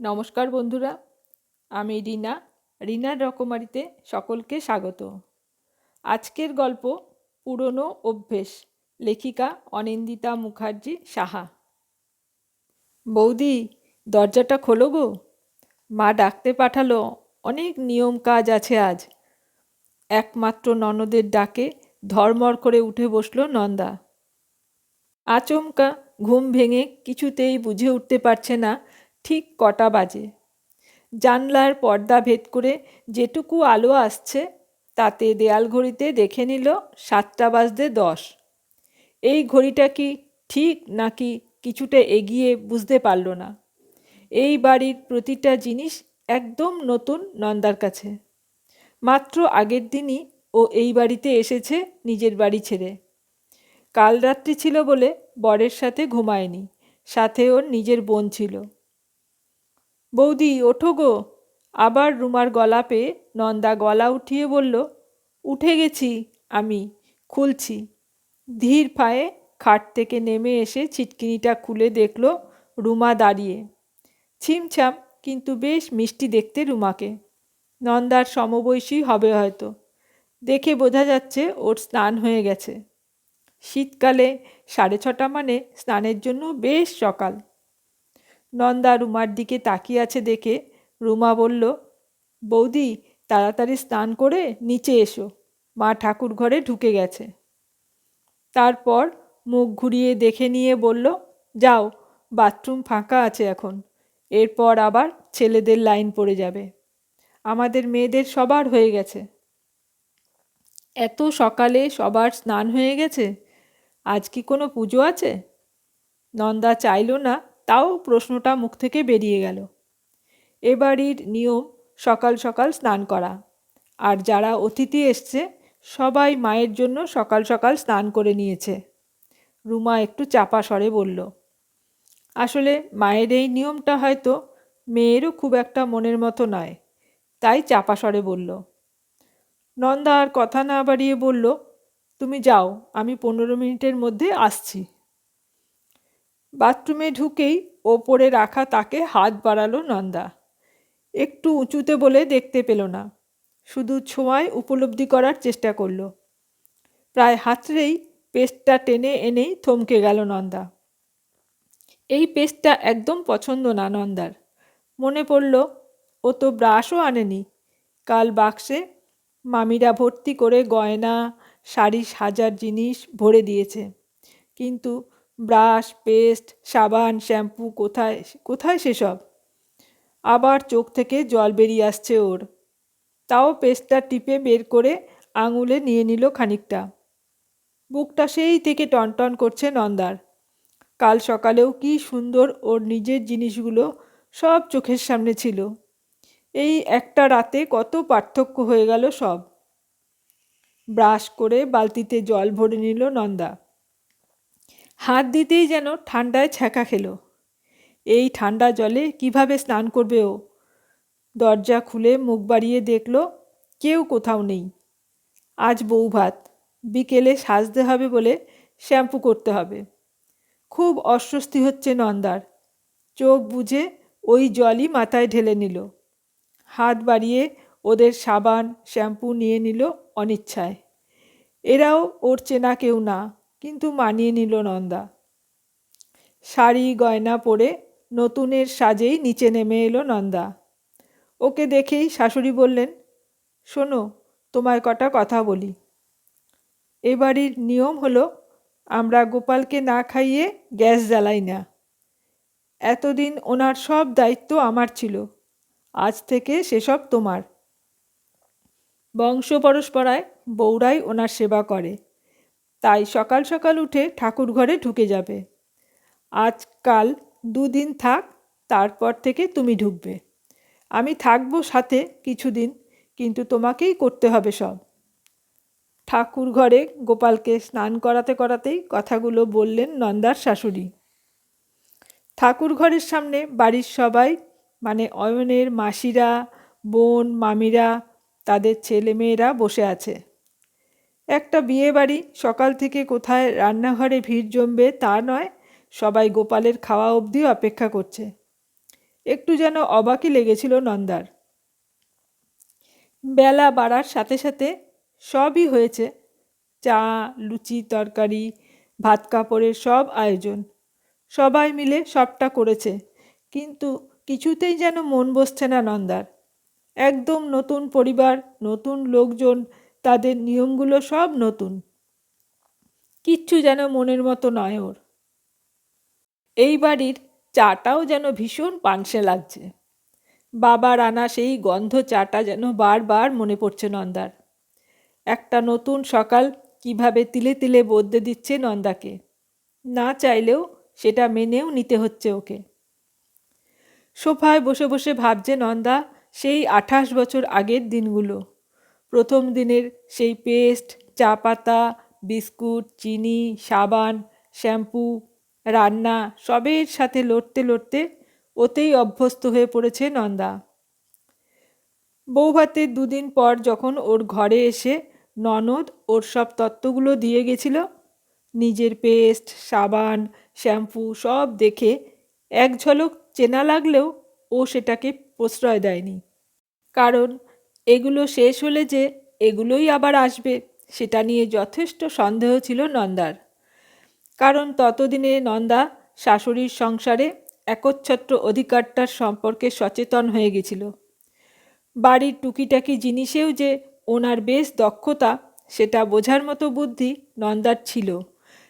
নমস্কার বন্ধুরা, আমি রিনা, রিনার রকমারিতে সকলকে স্বাগত। আজকের গল্প পুরনো অভ্যেস, লেখিকা অনিন্দিতা মুখার্জি সাহা। বৌদি, দরজাটা খোলো গো। মা ডাকতে পাঠালো, অনেক নিয়ম কাজ আছে আজ। একমাত্র ননদের ডাকে ধর্মর করে উঠে বসল নন্দা। আচমকা ঘুম ভেঙে কিছুতেই বুঝে উঠতে পারছে না ঠিক কটা বাজে। জানলার পর্দা ভেদ করে যেটুকু আলো আসছে, তাতে দেয়াল ঘড়িতে দেখে নিল সাতটা বাজতে দশ। এই ঘড়িটা কি ঠিক নাকি কিছুটা এগিয়ে বুঝতে পারল না। এই বাড়ির প্রতিটা জিনিস একদম নতুন নন্দার কাছে। মাত্র আগের দিনই ও এই বাড়িতে এসেছে নিজের বাড়ি ছেড়ে। কাল রাত্রি ছিল বলে বরের সাথে ঘুমায়নি, সাথে ওর নিজের বোন ছিল। বৌদি, ওঠো গো। আবার রুমার গলা পেয়ে নন্দা গলা উঠিয়ে বলল, উঠে গেছি আমি, খুলছি। ধীর পায়ে খাট থেকে নেমে এসে ছিটকিনিটা খুলে দেখল রুমা দাঁড়িয়ে। ছিমছাম, কিন্তু বেশ মিষ্টি দেখতে রুমাকে। নন্দার সমবয়সী হবে হয়তো। দেখে বোঝা যাচ্ছে ওর স্নান হয়ে গেছে। শীতকালে সাড়ে ছটা মানে স্নানের জন্য বেশ সকাল। নন্দা রুমার দিকে তাকিয়ে আছে দেখে রুমা বলল, বৌদি, তাড়াতাড়ি স্নান করে নিচে এসো। মা ঠাকুর ঘরে ঢুকে গেছে। তারপর মুখ ঘুরিয়ে দেখে নিয়ে বলল, যাও, বাথরুম ফাঁকা আছে এখন। এরপর আবার ছেলেদের লাইন পড়ে যাবে। আমাদের মেয়েদের সবার হয়ে গেছে। এত সকালে সবার স্নান হয়ে গেছে? আজ কি কোনো পুজো আছে? নন্দা চাইল না তাও প্রশ্নটা মুখ থেকে বেরিয়ে গেল। এ বাড়ির নিয়ম, সকাল সকাল স্নান করা। আর যারা অতিথি এসছে, সবাই মায়ের জন্য সকাল সকাল স্নান করে নিয়েছে। রুমা একটু চাপা স্বরে বলল, আসলে মায়ের এই নিয়মটা হয়তো মেয়েরও খুব একটা মনের মতো নয়। তাই চাপা স্বরে বলল, নন্দা আর কথা না বাড়িয়ে বলল, তুমি যাও, আমি পনেরো মিনিটের মধ্যে আসছি। বাথরুমে ঢুকেই ওপরে রাখা তাকে হাত বাড়ালো নন্দা। একটু উঁচুতে বলে দেখতে পেল না। শুধু ছোঁয়ায় উপলব্ধি করার চেষ্টা করল। প্রায় হাতড়েই পেস্টটা টেনে এনেই থমকে গেল নন্দা। এই পেস্টটা একদম পছন্দ না নন্দার। মনে পড়ল, ও তো ব্রাশও আনেনি। কাল বাক্সে মামিরা ভর্তি করে গয়না শাড়ি সাজার জিনিস ভরে দিয়েছে। কিন্তু ব্রাশ, পেস্ট, সাবান, শ্যাম্পু, কোথায় কোথায় সেসব? আবার চোখ থেকে জল বেরিয়ে আসছে ওর। তাও পেস্টটা টিপে বের করে আঙুলে নিয়ে নিল খানিকটা। বুকটা সেই থেকে টনটন করছে নন্দার। কাল সকালেও কি সুন্দর ওর নিজের জিনিসগুলো সব চোখের সামনে ছিল। এই একটা রাতে কত পার্থক্য হয়ে গেল সব। ব্রাশ করে বালতিতে জল ভরে নিল নন্দা। হাত দিতেই যেন ঠান্ডায় ছ্যাঁকা খেলো। এই ঠান্ডা জলে কীভাবে স্নান করবে ও? দরজা খুলে মুখ বাড়িয়ে দেখল, কেউ কোথাও নেই। আজ বউ ভাত, বিকেলে সাজতে হবে বলে শ্যাম্পু করতে হবে। খুব অস্বস্তি হচ্ছে নন্দার। চোখ বুঝে ওই জলই মাথায় ঢেলে নিল। হাত বাড়িয়ে ওদের সাবান, শ্যাম্পু নিয়ে নিল অনিচ্ছায়। এরাও ওর চেনা কেউ না। কিন্তু মানিয়ে নিল নন্দা। শাড়ি, গয়না পরে নতুনের সাজেই নিচে নেমে এলো নন্দা। ওকে দেখেই শাশুড়ি বললেন, শোনো, তোমায় কটা কথা বলি। এ নিয়ম হলো, আমরা গোপালকে না খাইয়ে গ্যাস জ্বালাই না। এতদিন ওনার সব দায়িত্ব আমার ছিল, আজ থেকে সেসব তোমার। বংশ পরস্পরায় বৌরাই ওনার সেবা করে। তাই সকাল সকাল উঠে ঠাকুর ঘরে ঢুকে যাবে। আজকাল দুদিন থাক, তারপর থেকে তুমি ঢুকবে। আমি থাকব সাথে কিছুদিন, কিন্তু তোমাকেই করতে হবে সব। ঠাকুর ঘরে গোপালকে স্নান করাতে করাতেই কথাগুলো বললেন নন্দার শাশুড়ি। ঠাকুর ঘরের সামনে বাড়ির সবাই মানে অয়নের মাসিরা, বোন, মামিরা, তাদের ছেলেমেয়েরা বসে আছে। একটা বিয়ে বাড়ি সকাল থেকে কোথায় রান্নাঘরে ভিড় জমবে তা নয়, সবাই গোপালের খাওয়া অবধি অপেক্ষা করছে। একটু যেন অবাকই লেগেছিল নন্দার। বেলা বাড়ার সাথে সাথে সবই হয়েছে। চা, লুচি, তরকারি, ভাত কাপড়ের সব আয়োজন। সবাই মিলে সবটা করেছে, কিন্তু কিছুতেই যেন মন বসছে না নন্দার। একদম নতুন পরিবার, নতুন লোকজন তাদের নিয়মগুলো সব নতুন। কিচ্ছু যেন মনের মতো নয় ওর। এই বাড়ির চাটাও যেন ভীষণ পানসে লাগছে। বাবার আনা সেই গন্ধ চাটা যেন বারবার মনে পড়ছে নন্দার। একটা নতুন সকাল কীভাবে তিলে তিলে বদলে দিচ্ছে নন্দাকে। না চাইলেও সেটা মেনেও নিতে হচ্ছে ওকে। সোফায় বসে বসে ভাবছে নন্দা সেই আঠাশ বছর আগের দিনগুলো। প্রথম দিনের সেই পেস্ট চা পাতা বিস্কুট, চিনি, সাবান, শ্যাম্পু, রান্না সবের সাথে লড়তে লড়তে ওতেই অভ্যস্ত হয়ে পড়েছে নন্দা। বৌভাতের দুদিন পর যখন ওর ঘরে এসে ননদ ওর সব তত্ত্বগুলো দিয়ে গেছিল, নিজের পেস্ট, সাবান, শ্যাম্পু সব দেখে এক ঝলক চেনা লাগলেও ও সেটাকে প্রশ্রয় দেয়নি। কারণ এগুলো শেষ হলে যে এগুলোই আবার আসবে, সেটা নিয়ে যথেষ্ট সন্দেহ ছিল নন্দার। কারণ ততদিনে নন্দা শাশুড়ির সংসারে একচ্ছত্র অধিকারটার সম্পর্কে সচেতন হয়ে গেছিল। বাড়ির টুকিটাকি জিনিসেও যে ওনার বেশ দক্ষতা, সেটা বোঝার মতো বুদ্ধি নন্দার ছিল।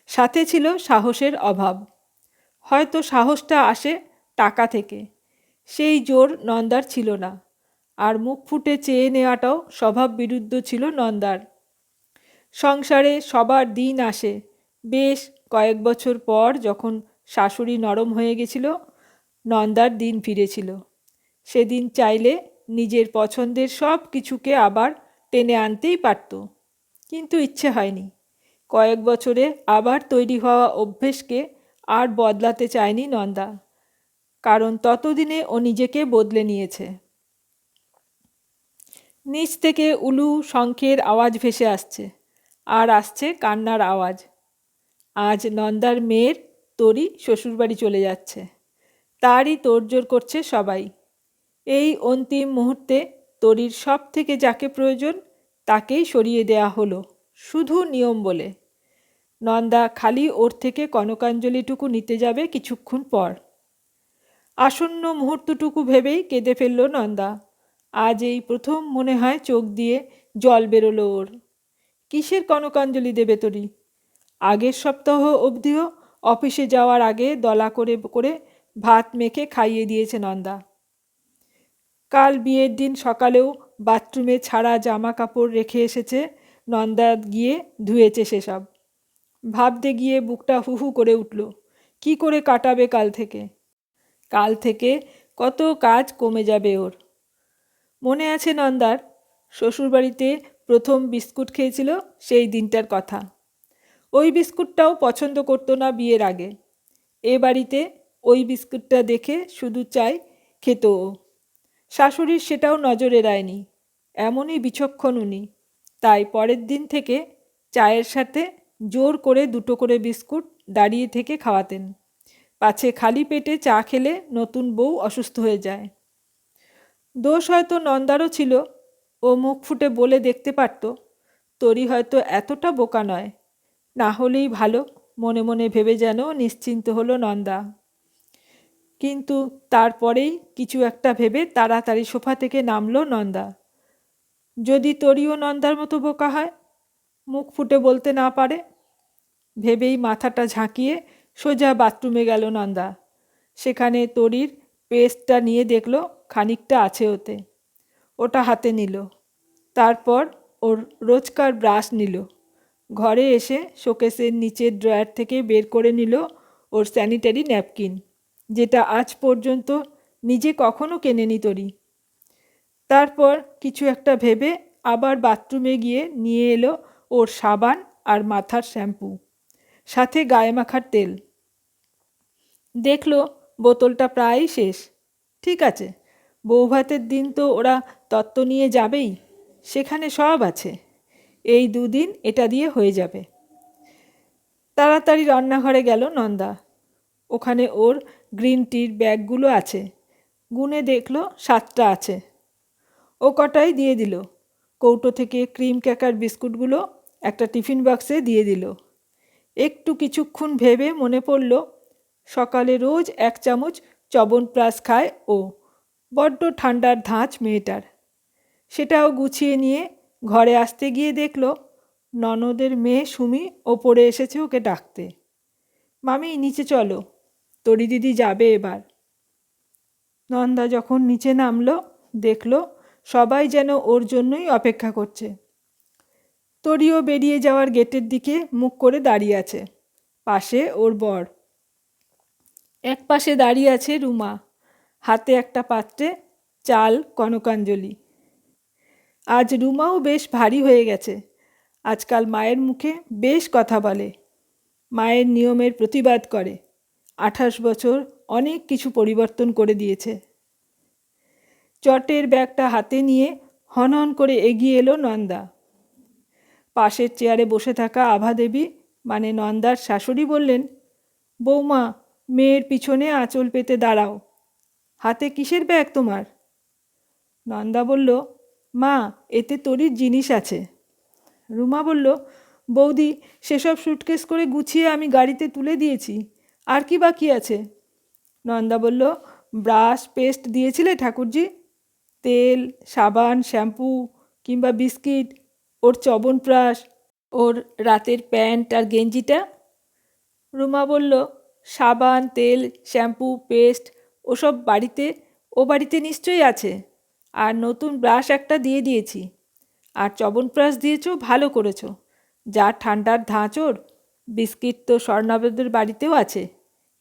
সাথে ছিল সাহসের অভাব। হয়তো সাহসটা আসে টাকা থেকে। সেই জোর নন্দার ছিল না। আর মুখ ফুটে চেয়ে নেওয়াটাও স্বভাব বিরুদ্ধ ছিল নন্দার। সংসারে সবার দিন আসে। বেশ কয়েক বছর পর যখন শাশুড়ি নরম হয়ে গেছিল, নন্দার দিন ফিরেছিল। সেদিন চাইলে নিজের পছন্দের সব কিছুকে আবার টেনে আনতেই পারত। কিন্তু ইচ্ছে হয়নি। কয়েক বছরে আবার তৈরি হওয়া অভ্যেসকে আর বদলাতে চায়নি নন্দা। কারণ ততদিনে ও নিজেকে বদলে নিয়েছে। নিচ থেকে উলু শঙ্খের আওয়াজ ভেসে আসছে, আর আসছে কান্নার আওয়াজ। আজ নন্দার মেয়ের তরি শ্বশুরবাড়ি চলে যাচ্ছে। তারই তোড়জোড় করছে সবাই। এই অন্তিম মুহূর্তে তরির সব থেকে যাকে প্রয়োজন তাকেই সরিয়ে দেয়া হলো, শুধু নিয়ম বলে। নন্দা খালি ওর থেকে কনকাঞ্জলিটুকু নিতে যাবে কিছুক্ষণ পর। আসন্ন মুহূর্তটুকু ভেবেই কেঁদে ফেলল নন্দা। আজ এই প্রথম মনে হয় চোখ দিয়ে জল বেরোলো ওর। কিসের কনকাঞ্জলি দেবে তরি? আগের সপ্তাহ অবধিও অফিসে যাওয়ার আগে দলা করে করে ভাত মেখে খাইয়ে দিয়েছে নন্দা। কাল বিয়ের দিন সকালেও বাথরুমে ছাড়া জামা কাপড় রেখে এসেছে, নন্দা গিয়ে ধুয়েছে সেসব। ভাবতে গিয়ে বুকটা হুহু করে উঠল, কি করে কাটাবে কাল থেকে? কাল থেকে কত কাজ কমে যাবে ওর। মনে আছে নন্দার? শ্বশুরবাড়িতে প্রথম বিস্কুট খেয়েছিল সেই দিনটার কথা। ওই বিস্কুটটাও পছন্দ করতো না বিয়ের আগে। এ বাড়িতে ওই বিস্কুটটা দেখে শুধু চাই খেত ও। শাশুড়ির সেটাও নজরে দেয়নি। এমনই বিচক্ষণ উনি। তাই পরের দিন থেকে চায়ের সাথে জোর করে দুটো করে বিস্কুট দাঁড়িয়ে থেকে খাওয়াতেন। পাছে খালি পেটে চা খেলে নতুন বউ অসুস্থ হয়ে যায়। দোষ হয়তো নন্দারও ছিল। ও মুখ ফুটে বলে দেখতে পারত, তরি হয়তো এতটা বোকা নয়। না হলেই ভালো, মনে মনে ভেবে যেন নিশ্চিন্ত হলো নন্দা। কিন্তু তারপরেই কিছু একটা ভেবে তাড়াতাড়ি সোফা থেকে নামলো নন্দা। যদি তরিও নন্দার মতো বোকা হয়, মুখ ফুটে বলতে না পারে। ভেবেই মাথাটা ঝাঁকিয়ে সোজা বাথরুমে গেল নন্দা। সেখানে তরির পেস্টটা নিয়ে দেখল খানিকটা আছে ওতে। ওটা হাতে নিল। তারপর ওর রোজকার ব্রাশ নিল। ঘরে এসে শোকেসের নিচের ড্রয়ার থেকে বের করে নিল ওর স্যানিটারি ন্যাপকিন, যেটা আজ পর্যন্ত নিজে কখনো কেনেনি তরি। তারপর কিছু একটা ভেবে আবার বাথরুমে গিয়ে নিয়ে এলো ওর সাবান আর মাথার শ্যাম্পু, সাথে গায়ে মাখার তেল। দেখল বোতলটা প্রায়ই শেষ। ঠিক আছে। বৌভাতের দিন তো ওরা তত্ত্ব নিয়ে যাবেই, সেখানে সব আছে। এই দুদিন এটা দিয়ে হয়ে যাবে। তাড়াতাড়ি রান্নাঘরে গেল নন্দা। ওখানে ওর গ্রিন টির ব্যাগগুলো আছে। গুনে দেখল সাতটা আছে। ও কটাই দিয়ে দিল। কৌটো থেকে ক্রিম ক্যাকার বিস্কুটগুলো একটা টিফিন বাক্সে দিয়ে দিল। একটু কিছুক্ষণ ভেবে মনে পড়ল, সকালে রোজ এক চামচ চবনপ্রাশ খায় ও। বড্ড ঠান্ডার ধাঁচ মেয়েটার। সেটাও গুছিয়ে নিয়ে ঘরে আসতে গিয়ে দেখল ননদের মেয়ে সুমি ওপরে এসেছে ওকে ডাকতে। মামি, নিচে চলো, তরি দিদি যাবে এবার। নন্দা যখন নিচে নামলো, দেখল সবাই যেন ওর জন্যই অপেক্ষা করছে। তরিও বেরিয়ে যাওয়ার গেটের দিকে মুখ করে দাঁড়িয়ে আছে, পাশে ওর বর। এক পাশে দাঁড়িয়ে আছে রুমা। হাতে একটা পাত্রে চাল, কনকাঞ্জলি। আজ রুমাও বেশ ভারী হয়ে গেছে। আজকাল মায়ের মুখে বেশ কথা বলে। মায়ের নিয়মের প্রতিবাদ করে। আঠাশ বছর অনেক কিছু পরিবর্তন করে দিয়েছে। চটের ব্যাগটা হাতে নিয়ে হনহন করে এগিয়ে এলো নন্দা। পাশের চেয়ারে বসে থাকা আভা দেবী মানে নন্দার শাশুড়ি বললেন, বৌমা, মেয়ের পিছনে আঁচল পেতে দাঁড়াও। হাতে কিসের ব্যাগ তোমার? নন্দা বলল, মা, এতে তরির জিনিস আছে। রুমা বলল, বৌদি, সেসব সুটকেস করে গুছিয়ে আমি গাড়িতে তুলে দিয়েছি। আর কি বাকি আছে? নন্দা বলল, ব্রাশ, পেস্ট দিয়েছিলে ঠাকুরজি? তেল, সাবান, শ্যাম্পু কিংবা বিস্কিট, ওর চবনপ্রাশ ওর রাতের প্যান্ট আর গেঞ্জিটা? রুমা বলল, সাবান, তেল, শ্যাম্পু, পেস্ট ওসব বাড়িতে, ও বাড়িতে নিশ্চয়ই আছে। আর নতুন ব্রাশ একটা দিয়ে দিয়েছি। আর চবনপ্রাশ দিয়েছ, ভালো করেছ। যা ঠান্ডার ধাঁচোর বিস্কিট তো স্বর্ণাবদের বাড়িতেও আছে।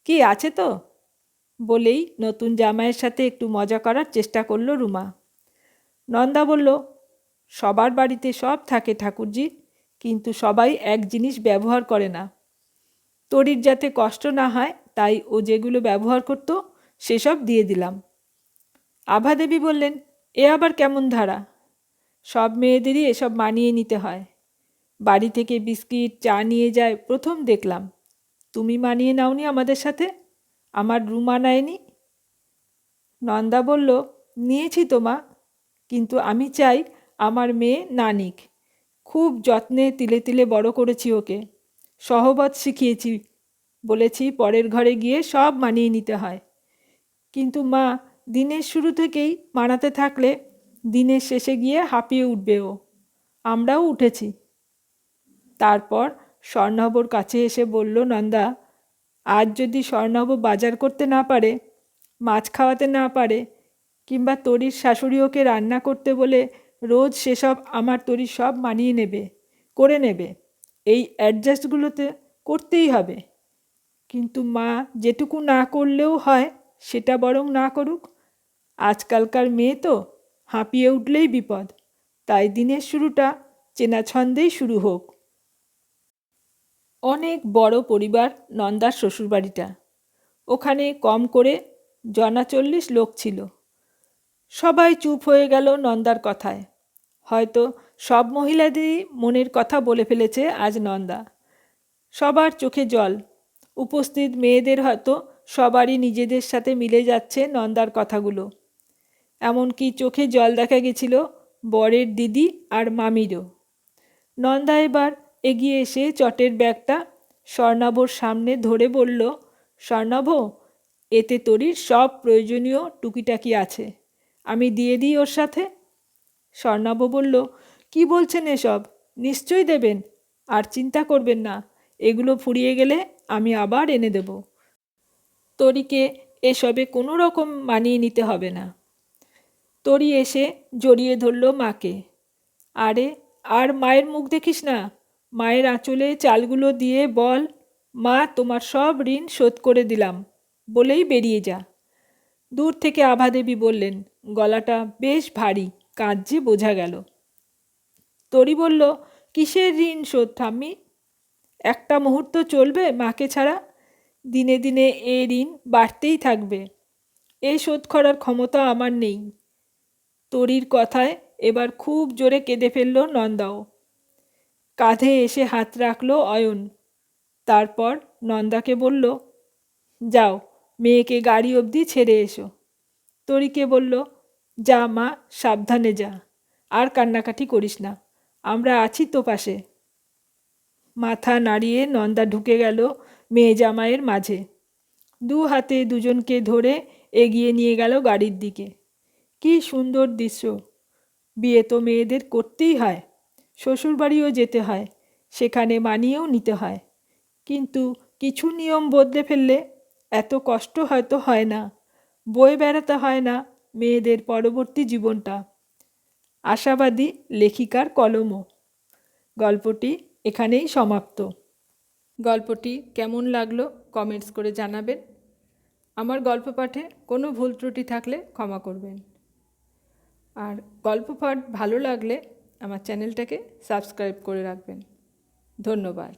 কি, আছে তো? বলেই নতুন জামাইয়ের সাথে একটু মজা করার চেষ্টা করল রুমা। নন্দা বলল, সবার বাড়িতে সব থাকে ঠাকুরজি, কিন্তু সবাই এক জিনিস ব্যবহার করে না। তরির যাতে কষ্ট না হয়, তাই ও যেগুলো ব্যবহার করত সেসব দিয়ে দিলাম। আভা দেবী বললেন, এ আবার কেমন ধারা? সব মেয়েদেরই এসব মানিয়ে নিতে হয়। বাড়ি থেকে বিস্কিট, চা নিয়ে যায় প্রথম দেখলাম। তুমি মানিয়ে নাওনি আমাদের সাথে? আমার রুম আনায়নি? নন্দা বলল, নিয়েছি তো মা, কিন্তু আমি চাই আমার মেয়ে নানিক। খুব যত্নে তিলে তিলে বড় করেছি ওকে। সহবত শিখিয়েছি, বলেছি পরের ঘরে গিয়ে সব মানিয়ে নিতে হয়। কিন্তু মা দিনের শুরু থেকেই মানাতে থাকলে দিনের শেষে গিয়ে হাঁপিয়ে উঠবে ও। আমরাও উঠেছি। তারপর স্বর্ণবর কাছে এসে বলল, নন্দা, আজ যদি স্বর্ণব বাজার করতে না পারে, মাছ খাওয়াতে না পারে, কিংবা তরির শাশুড়ি ওকে রান্না করতে বলে রোজ সেসব আমার তরি সব মানিয়ে নেবে, করে নেবে, এই অ্যাডজাস্টগুলোতে করতেই হবে। কিন্তু মা যেটুকু না করলেও হয় সেটা বরং না করুক। আজকালকার মেয়ে তো হাঁপিয়ে উঠলেই বিপদ। তাই দিনের শুরুটা চেনা ছন্দেই শুরু হোক। অনেক বড় পরিবার নন্দার শ্বশুরবাড়িটা। ওখানে কম করে জনা চল্লিশ লোক ছিল। সবাই চুপ হয়ে গেল নন্দার কথায়। হয়তো সব মহিলাদেরই মনের কথা বলে ফেলেছে আজ নন্দা। সবার চোখে জল। উপস্থিত মেয়েদের হয়তো সবারই নিজেদের সাথে মিলে যাচ্ছে নন্দার কথাগুলো। এমনকি চোখে জল দেখা গেছিল বরের দিদি আর মামিরও। নন্দা এবার এগিয়ে এসে চটের ব্যাগটা স্বর্ণাভর সামনে ধরে বলল স্বর্ণাভ এতে তরির সব প্রয়োজনীয় টুকিটাকি আছে। আমি দিয়ে দিই ওর সাথে? স্বর্ণাভ বলল, কি বলছেন এসব? নিশ্চয়ই দেবেন। আর চিন্তা করবেন না। এগুলো ফুরিয়ে গেলে আমি আবার এনে দেব। তরিকে এসবে কোনো রকম মানিয়ে নিতে হবে না। তরি এসে জড়িয়ে ধরল মাকে। আরে, আর মায়ের মুখ দেখিস না? মায়ের আঁচলে চালগুলো দিয়ে বল, মা, তোমার সব ঋণ শোধ করে দিলাম, বলেই বেরিয়ে যা। দূর থেকে আভাদেবী বললেন, গলাটা বেশ ভারী কাঁদছে বোঝা গেল। তরি বলল, কিসের ঋণ শোধ ঠাম্মি? একটা মুহূর্ত চলবে মাকে ছাড়া? দিনে দিনে এ ঋণ বাড়তেই থাকবে। এ শোধ করার ক্ষমতা আমার নেই। তরির কথায় এবার খুব জোরে কেঁদে ফেলল নন্দাও। কাঁধে এসে হাত রাখল অয়ন। তারপর নন্দাকে বলল, যাও, মেয়েকে গাড়ি অবধি ছেড়ে এসো। তরিকে বলল, যা মা, সাবধানে যা। আর কান্নাকাটি করিস না। আমরা আছি তো পাশে মাথা নাড়িয়ে নন্দা ঢুকে গেল মেয়ে জামাইয়ের মাঝে। দু হাতে দুজনকে ধরে এগিয়ে নিয়ে গেল গাড়ির দিকে। কি সুন্দর দৃশ্য। বিয়ে তো মেয়েদের করতেই হয়। শ্বশুরবাড়িও যেতে হয়। সেখানে মানিয়েও নিতে হয়। কিন্তু কিছু নিয়ম বদলে ফেললে এত কষ্ট হয়তো হয় না। বয়ে বেড়াতে হয় না মেয়েদের পরবর্তী জীবনটা। আশাবাদী লেখিকার কলমও। গল্পটি এখানেই সমাপ্ত। গল্পটি কেমন লাগল কমেন্টস করে জানাবেন। আমার গল্প পাঠে কোনো ভুল ত্রুটি থাকলে ক্ষমা করবেন। আর গল্প পাঠ ভালো লাগলে আমার চ্যানেলটাকে সাবস্ক্রাইব করে রাখবেন। ধন্যবাদ।